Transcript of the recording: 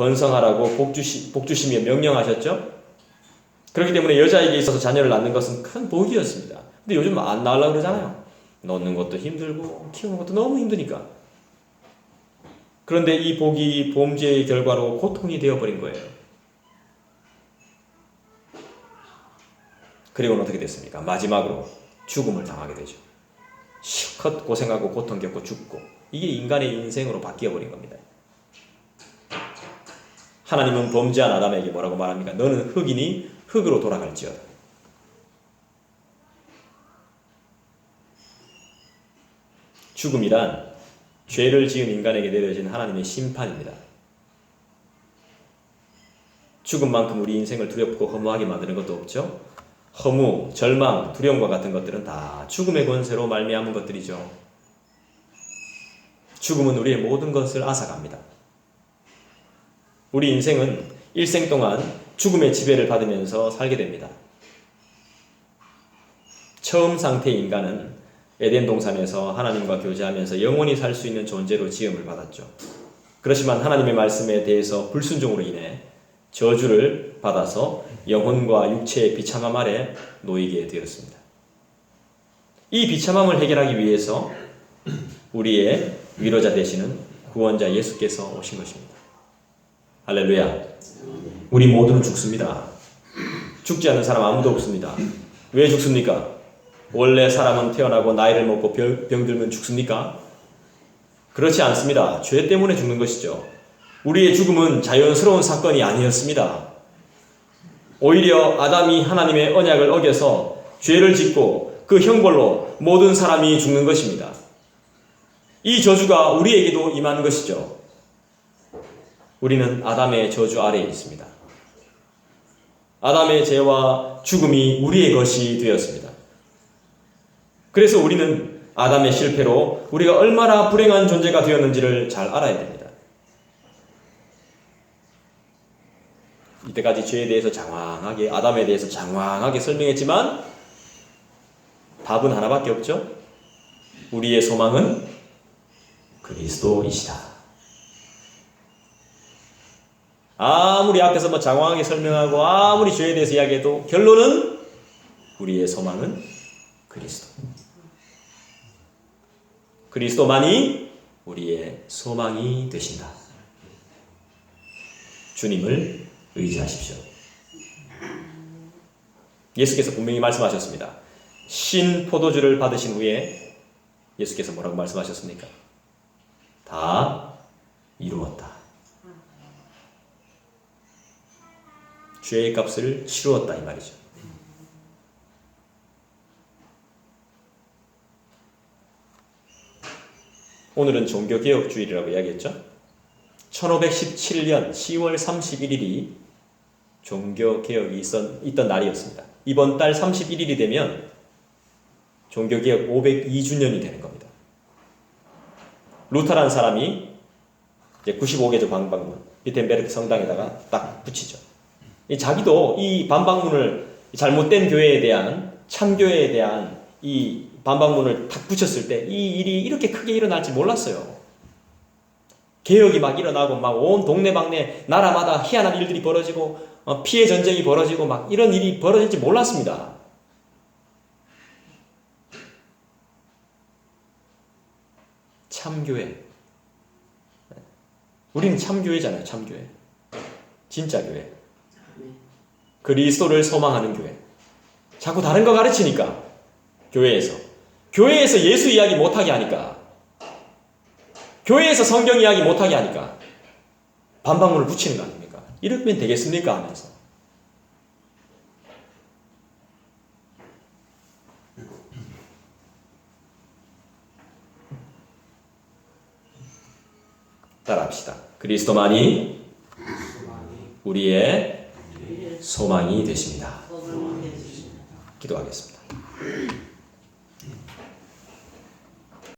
번성하라고 복주시, 복주시며 명령하셨죠? 그렇기 때문에 여자에게 있어서 자녀를 낳는 것은 큰 복이었습니다. 근데 요즘 안 낳으려고 그러잖아요. 넣는 것도 힘들고 키우는 것도 너무 힘드니까. 그런데 이 복이 범죄의 결과로 고통이 되어버린 거예요. 그리고는 어떻게 됐습니까? 마지막으로 죽음을 당하게 되죠. 실컷 고생하고 고통 겪고 죽고 이게 인간의 인생으로 바뀌어 버린 겁니다. 하나님은 범죄한 아담에게 뭐라고 말합니까? 너는 흙이니 흙으로 돌아갈지어다. 죽음이란 죄를 지은 인간에게 내려진 하나님의 심판입니다. 죽음만큼 우리 인생을 두렵고 허무하게 만드는 것도 없죠. 허무, 절망, 두려움과 같은 것들은 다 죽음의 권세로 말미암은 것들이죠. 죽음은 우리의 모든 것을 앗아갑니다. 우리 인생은 일생 동안 죽음의 지배를 받으면서 살게 됩니다. 처음 상태의 인간은 에덴 동산에서 하나님과 교제하면서 영원히 살 수 있는 존재로 지음을 받았죠. 그렇지만 하나님의 말씀에 대해서 불순종으로 인해 저주를 받아서 영혼과 육체의 비참함 아래 놓이게 되었습니다. 이 비참함을 해결하기 위해서 우리의 위로자 되시는 구원자 예수께서 오신 것입니다. 할렐루야. 우리 모두는 죽습니다. 죽지 않는 사람 아무도 없습니다. 왜 죽습니까? 원래 사람은 태어나고 나이를 먹고 병, 병들면 죽습니까? 그렇지 않습니다. 죄 때문에 죽는 것이죠. 우리의 죽음은 자연스러운 사건이 아니었습니다. 오히려 아담이 하나님의 언약을 어겨서 죄를 짓고 그 형벌로 모든 사람이 죽는 것입니다. 이 저주가 우리에게도 임한 것이죠. 우리는 아담의 저주 아래에 있습니다. 아담의 죄와 죽음이 우리의 것이 되었습니다. 그래서 우리는 아담의 실패로 우리가 얼마나 불행한 존재가 되었는지를 잘 알아야 됩니다. 이때까지 죄에 대해서 장황하게, 아담에 대해서 장황하게 설명했지만 답은 하나밖에 없죠. 우리의 소망은 그리스도이시다. 아무리 앞에서 뭐 장황하게 설명하고 아무리 죄에 대해서 이야기해도 결론은 우리의 소망은 그리스도. 그리스도만이 우리의 소망이 되신다. 주님을 의지하십시오. 예수께서 분명히 말씀하셨습니다. 신 포도주를 받으신 후에 예수께서 뭐라고 말씀하셨습니까? 다 이루었다. 죄의 값을 치루었다 이 말이죠. 오늘은 종교개혁주일이라고 이야기했죠. 1517년 10월 31일이 종교개혁이 있었, 있던 날이었습니다. 이번 달 31일이 되면 종교개혁 502주년이 되는 겁니다. 루터란 사람이 이제 95개조 방방문 비텐베르크 성당에다가 딱 붙이죠. 이 자기도 이 반박문을 잘못된 교회에 대한 참교회에 대한 이 반박문을 탁 붙였을 때 이 일이 이렇게 크게 일어날지 몰랐어요. 개혁이 막 일어나고 막 온 동네방네 나라마다 희한한 일들이 벌어지고 어, 피해 전쟁이 벌어지고 막 이런 일이 벌어질지 몰랐습니다. 참교회. 우리는 참교회잖아요, 참교회. 진짜 교회. 그리스도를 소망하는 교회. 자꾸 다른 거 가르치니까 교회에서 교회에서 예수 이야기 못하게 하니까 교회에서 성경 이야기 못하게 하니까 반박문을 붙이는 거 아닙니까? 이러면 되겠습니까? 하면서 따라합시다. 그리스도만이 우리의 소망이 되십니다. 기도하겠습니다.